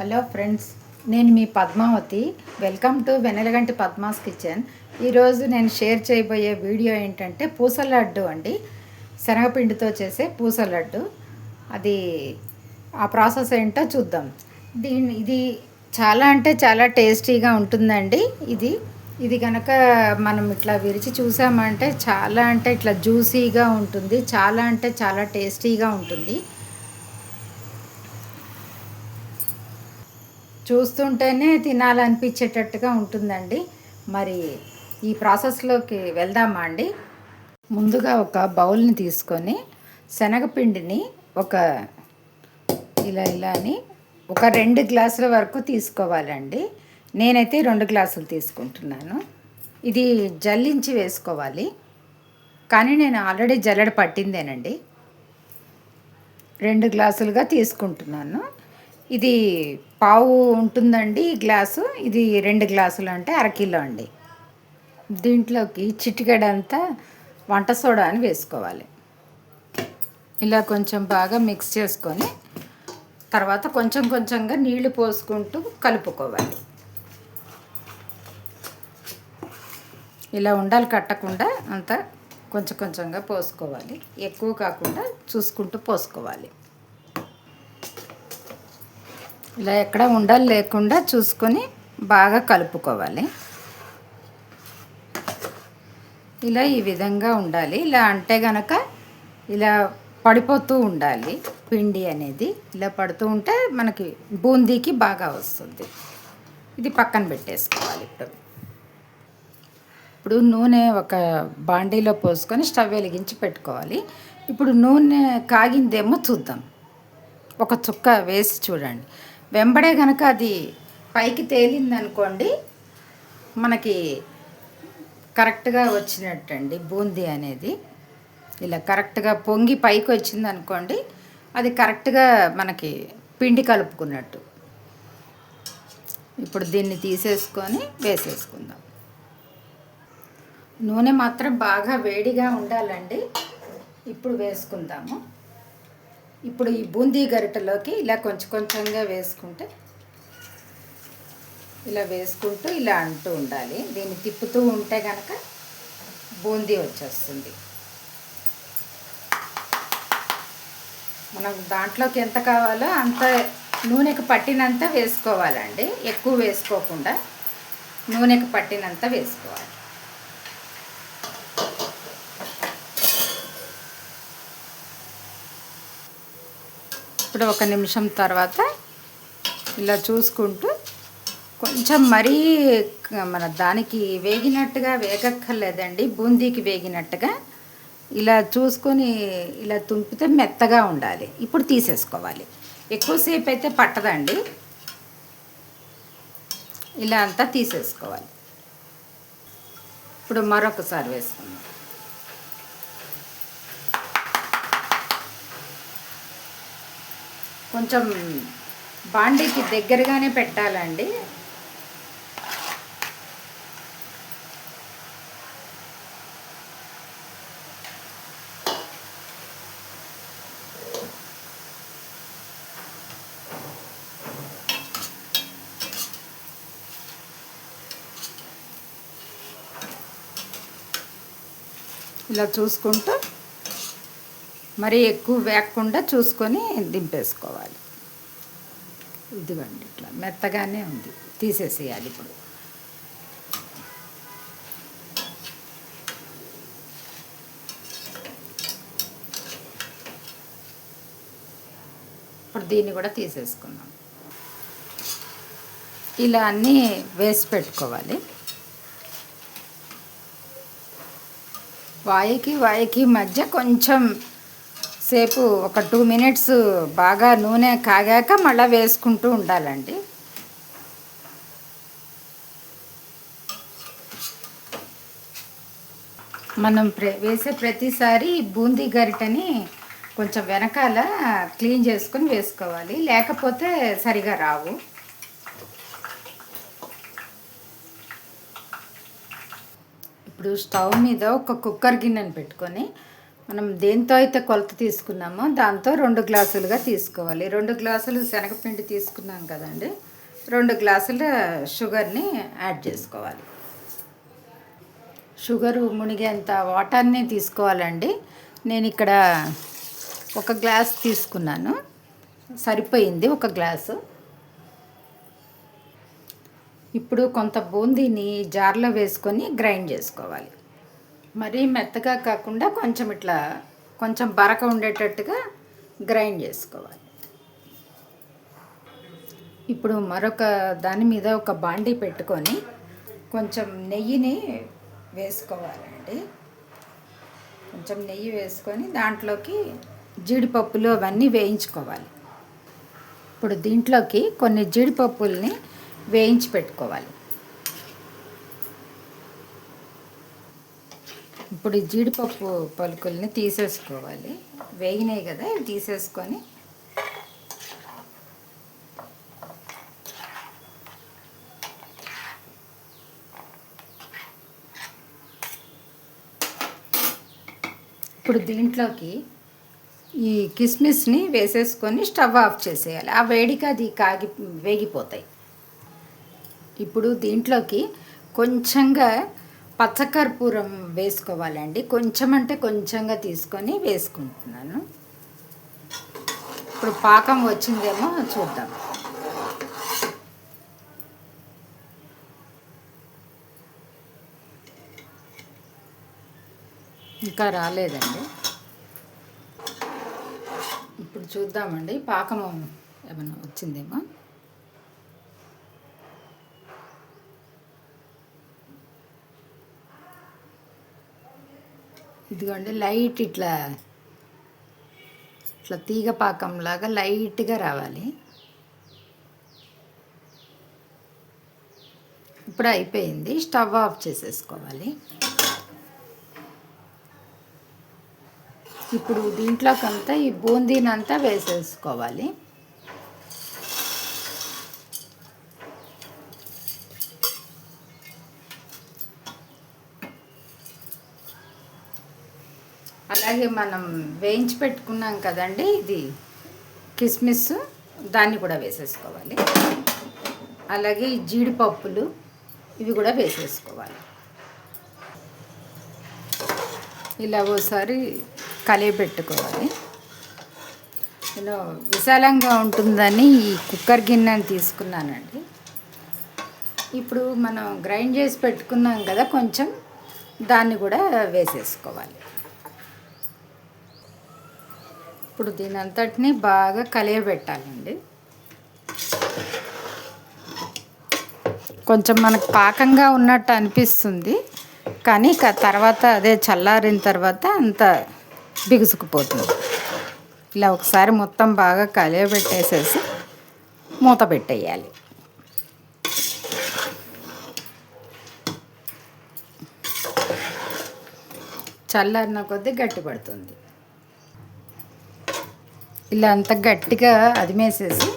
Hello friends నేను మీ Padmavathi. Welcome to Venelaganti Padma's kitchen. ఈరోజు నేను షేర్ చేయబోయే వీడియో ఏంటంటే పూస లడ్డు అండి. శనగపిండితో చేసే పూస లడ్డు. అది ఆ ప్రాసెస్ ఏంటో చూద్దాం. దీని ఇది చాలా అంటే చాలా టేస్టీగా ఉంటుందండి ఇది. ఇది కనుక మనం ఇట్లా విరిచి చూసామంటే చాలా అంటే ఇట్లా జ్యూసీగా ఉంటుంది చాలా అంటే చాలా టేస్టీగా ఉంటుంది. చూస్తుంటేనే తినాలనిపించేటట్టుగా ఉంటుందండి. మరి ఈ ప్రాసెస్లోకి వెళ్దామా అండి? ముందుగా ఒక బౌల్ని తీసుకొని శనగపిండిని ఒక ఇలా ఇలా అని ఒక రెండు గ్లాసుల వరకు తీసుకోవాలండి. నేనైతే రెండు గ్లాసులు తీసుకుంటున్నాను. ఇది జల్లించి వేసుకోవాలి. కానీ నేను ఆల్రెడీ జల్లెడ పట్టిందేనండి. రెండు గ్లాసులుగా తీసుకుంటున్నాను. ఇది పావు ఉంటుందండి ఈ గ్లాసు. ఇది రెండు గ్లాసులు అంటే అరకిలో అండి. దీంట్లోకి చిటికెడంతా వంట సోడా అని వేసుకోవాలి. ఇలా కొంచెం బాగా మిక్స్ చేసుకొని తర్వాత కొంచెం కొంచెంగా నీళ్ళు పోసుకుంటూ కలుపుకోవాలి. ఇలా ఉండాలి కట్టకుండా అంతా కొంచెం కొంచెంగా పోసుకోవాలి. ఎక్కువ కాకుండా చూసుకుంటూ పోసుకోవాలి. ఇలా ఎక్కడ ఉండాలి లేకుండా చూసుకొని బాగా కలుపుకోవాలి. ఇలా ఈ విధంగా ఉండాలి. ఇలా అంటే గనక ఇలా పడిపోతూ ఉండాలి. పిండి అనేది ఇలా పడుతూ ఉంటే మనకి బూందీకి బాగా వస్తుంది. ఇది పక్కన పెట్టేసుకోవాలి ఇప్పుడు. ఇప్పుడు నూనె ఒక బాండీలో పోసుకొని స్టవ్ వెలిగించి పెట్టుకోవాలి. ఇప్పుడు నూనె కాగిందేమో చూద్దాం. ఒక చుక్క వేసి చూడండి. వెంబడే కనుక అది పైకి తేలిందనుకోండి మనకి కరెక్ట్గా వచ్చినట్టండి బూందీ అనేది. ఇలా కరెక్ట్గా పొంగి పైకి వచ్చిందనుకోండి అది కరెక్ట్గా మనకి పిండి కలుపుకున్నట్టు. ఇప్పుడు దీన్ని తీసేసుకొని వేసేసుకుందాం. నూనె మాత్రం బాగా వేడిగా ఉండాలండి. ఇప్పుడు వేసుకుందాము. ఇప్పుడు ఈ బూందీ గరిటెలోకి ఇలా కొంచెం కొంచెంగా వేసుకుంటే ఇలా వేసుకుంటూ ఇలా అంటూ ఉండాలి. దీన్ని తిప్పుతూ ఉంటే కనుక బూందీ వచ్చేస్తుంది. మనం దాంట్లోకి ఎంత కావాలో అంత నూనెకి పట్టినంత వేసుకోవాలండి. ఎక్కువ వేసుకోకుండా నూనెకి పట్టినంత వేసుకోవాలి. ఇప్పుడు ఒక నిమిషం తర్వాత ఇలా చూసుకుంటూ కొంచెం మరీ మన దానికి వేగినట్టుగా వేగక్కర్లేదండి బూందీకి వేగినట్టుగా ఇలా చూసుకొని ఇలా తుంపితే మెత్తగా ఉండాలి. ఇప్పుడు తీసేసుకోవాలి. ఎక్కువసేపు అయితే పట్టదండి. ఇలా అంతా తీసేసుకోవాలి. ఇప్పుడు మరొకసారి వేసుకుందాం. కొంచెం బాండీకి దగ్గరగానే పెట్టాలండి. ఇలా చూసుకుంటూ మరీ ఎక్కువ వేయకుండా చూసుకొని దింపేసుకోవాలి. ఇదిగోండి ఇట్లా మెత్తగానే ఉంది. తీసేసేయాలి ఇప్పుడు. ఇప్పుడు దీన్ని కూడా తీసేసుకుందాం. ఇలా అన్నీ వేసి పెట్టుకోవాలి. వాయికి వాయికి మధ్య కొంచెం సేపు ఒక టూ మినిట్స్ బాగా నూనె కాగాక మళ్ళీ వేసుకుంటూ ఉండాలండి. మనం ప్ర వేసే ప్రతిసారి బూందీ గరిటని కొంచెం వెనకాల క్లీన్ చేసుకొని వేసుకోవాలి. లేకపోతే సరిగా రావు. ఇప్పుడు స్టవ్ మీద ఒక కుక్కర్ గిన్నెని పెట్టుకొని మనం దేంతో అయితే కొలత తీసుకున్నామో దాంతో రెండు గ్లాసులుగా తీసుకోవాలి. రెండు గ్లాసులు శనగపిండి తీసుకున్నాం కదండి. రెండు గ్లాసుల షుగర్ని యాడ్ చేసుకోవాలి. షుగరు మునిగేంత వాటర్ని తీసుకోవాలండి. నేను ఇక్కడ ఒక గ్లాస్ తీసుకున్నాను. సరిపోయింది ఒక గ్లాసు. ఇప్పుడు కొంత బూందీని జార్లో వేసుకొని గ్రైండ్ చేసుకోవాలి. మరీ మెత్తగా కాకుండా కొంచెం ఇట్లా కొంచెం బరక ఉండేటట్టుగా గ్రైండ్ చేసుకోవాలి. ఇప్పుడు మరొక దాని మీద ఒక బాండీ పెట్టుకొని కొంచెం నెయ్యిని వేసుకోవాలండి. కొంచెం నెయ్యి వేసుకొని దాంట్లోకి జీడిపప్పులు అవన్నీ వేయించుకోవాలి. ఇప్పుడు దీంట్లోకి కొన్ని జీడిపప్పుల్ని వేయించి పెట్టుకోవాలి. ఇప్పుడు జీడిపప్పు పలుకుల్ని తీసేసుకోవాలి. వేగినాయి కదా ఇవి తీసేసుకొని ఇప్పుడు దీంట్లోకి ఈ కిస్మిస్ని వేసేసుకొని స్టవ్ ఆఫ్ చేసేయాలి. ఆ వేడికి అది కాగి వేగిపోతాయి. ఇప్పుడు దీంట్లోకి కొంచెంగా పచ్చకర్పూరం వేసుకోవాలండి. కొంచెం అంటే కొంచెంగా తీసుకొని వేసుకుంటున్నాను. ఇప్పుడు పాకం వచ్చిందేమో చూద్దాం. ఇంకా రాలేదండి. ఇప్పుడు చూద్దామండి పాకం ఏమైనా వచ్చిందేమో. ఇదిగోండి లైట్ ఇట్లా ఇట్లా తీగ పాకంలాగా లైట్గా రావాలి. ఇప్పుడు అయిపోయింది స్టవ్ ఆఫ్ చేసేసుకోవాలి. ఇప్పుడు దీంట్లోకంతా ఈ బూందీనంతా వేసేసుకోవాలి. అలాగే మనం వేయించి పెట్టుకున్నాం కదండి ఇది కిస్మిస్ దాన్ని కూడా వేసేసుకోవాలి. అలాగే జీడిపప్పులు ఇవి కూడా వేసేసుకోవాలి. ఇలా ఓసారి కలియబెట్టుకోవాలి నేను విశాలంగా ఉంటుందని ఈ కుక్కర్ గిన్నెని తీసుకున్నానండి. ఇప్పుడు మనం గ్రైండ్ చేసి పెట్టుకున్నాం కదా కొంచెం దాన్ని కూడా వేసేసుకోవాలి. ఇప్పుడు దీని అంతటిని బాగా కలియబెట్టాలండి. కొంచెం మనకు పాకంగా ఉన్నట్టు అనిపిస్తుంది కానీ తర్వాత అదే చల్లారిన తర్వాత అంత బిగుసుకుపోతుంది. ఇలా ఒకసారి మొత్తం బాగా కలియబెట్టేసేసి మూత పెట్టేయాలి. చల్లారిన కొద్దీ గట్టి పడుతుంది ఇలా అంత గట్టిగా అదిమేసేసి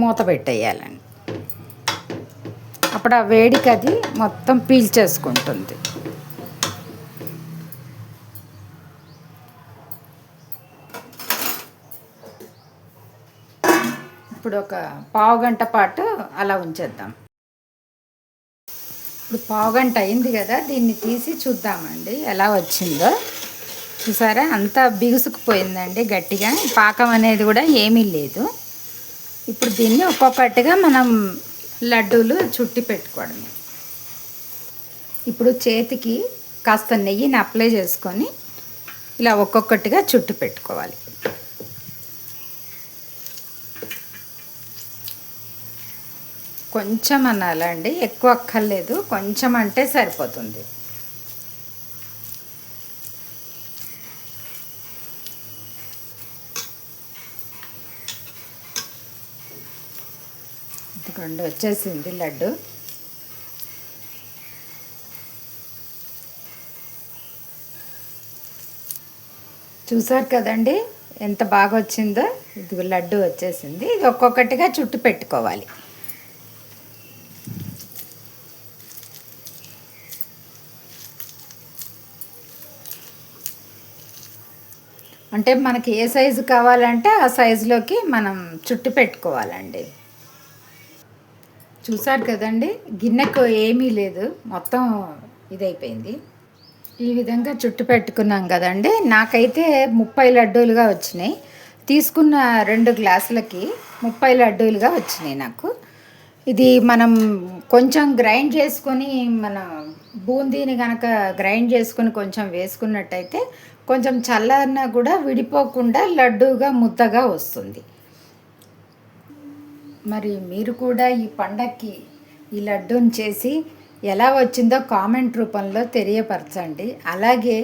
మూత పెట్టేయాలండి. అప్పుడు ఆ వేడికి అది మొత్తం పీల్చేసుకుంటుంది ఇప్పుడు ఒక పావు గంట పాటు అలా ఉంచేద్దాం. ఇప్పుడు పావు గంట అయింది కదా దీన్ని తీసి చూద్దామండి ఎలా వచ్చిందో. చూసారా? అంతా బిగుసుకుపోయిందండి గట్టిగా. పాకం అనేది కూడా ఏమీ లేదు. ఇప్పుడు దీన్ని ఒక్కొక్కటిగా మనం లడ్డూలు చుట్టి పెట్టుకోవడమే. ఇప్పుడు చేతికి కాస్త నెయ్యిని అప్లై చేసుకొని ఇలా ఒక్కొక్కటిగా చుట్టి పెట్టుకోవాలి. కొంచెం అనాలండి. ఎక్కువ అక్కర్లేదు. కొంచెం అంటే సరిపోతుంది. రెండు వచ్చేసింది లడ్డు. చూసారు కదండి ఎంత బాగా వచ్చిందో ఇది లడ్డు వచ్చేసింది. ఇది ఒక్కొక్కటిగా చుట్టు పెట్టుకోవాలి. అంటే మనకి ఏ సైజు కావాలంటే ఆ సైజులోకి మనం చుట్టి పెట్టుకోవాలండి. చూసారు కదండి గిన్నెకు ఏమీ లేదు మొత్తం ఇదైపోయింది. ఈ విధంగా చుట్టు పెట్టుకున్నాం కదండి నాకైతే ముప్పై లడ్డూలుగా వచ్చినాయి. తీసుకున్న రెండు గ్లాసులకి ముప్పై లడ్డూలుగా వచ్చినాయి నాకు. ఇది మనం కొంచెం గ్రైండ్ చేసుకొని మన బూందీని కనుక గ్రైండ్ చేసుకొని కొంచెం వేసుకున్నట్టయితే కొంచెం చల్లన్నా కూడా విడిపోకుండా లడ్డూగా ముద్దగా వస్తుంది. మరి మీరు కూడా ఈ పండక్కి ఈ లడ్డూని చేసి ఎలా వచ్చిందో కామెంట్ రూపంలో తెలియపరచండి. అలాగే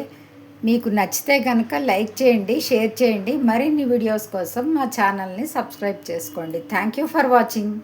మీకు నచ్చితే కనుక లైక్ చేయండి షేర్ చేయండి. మరిన్ని వీడియోస్ కోసం మా ఛానల్ని సబ్స్క్రైబ్ చేసుకోండి. Thank you for watching.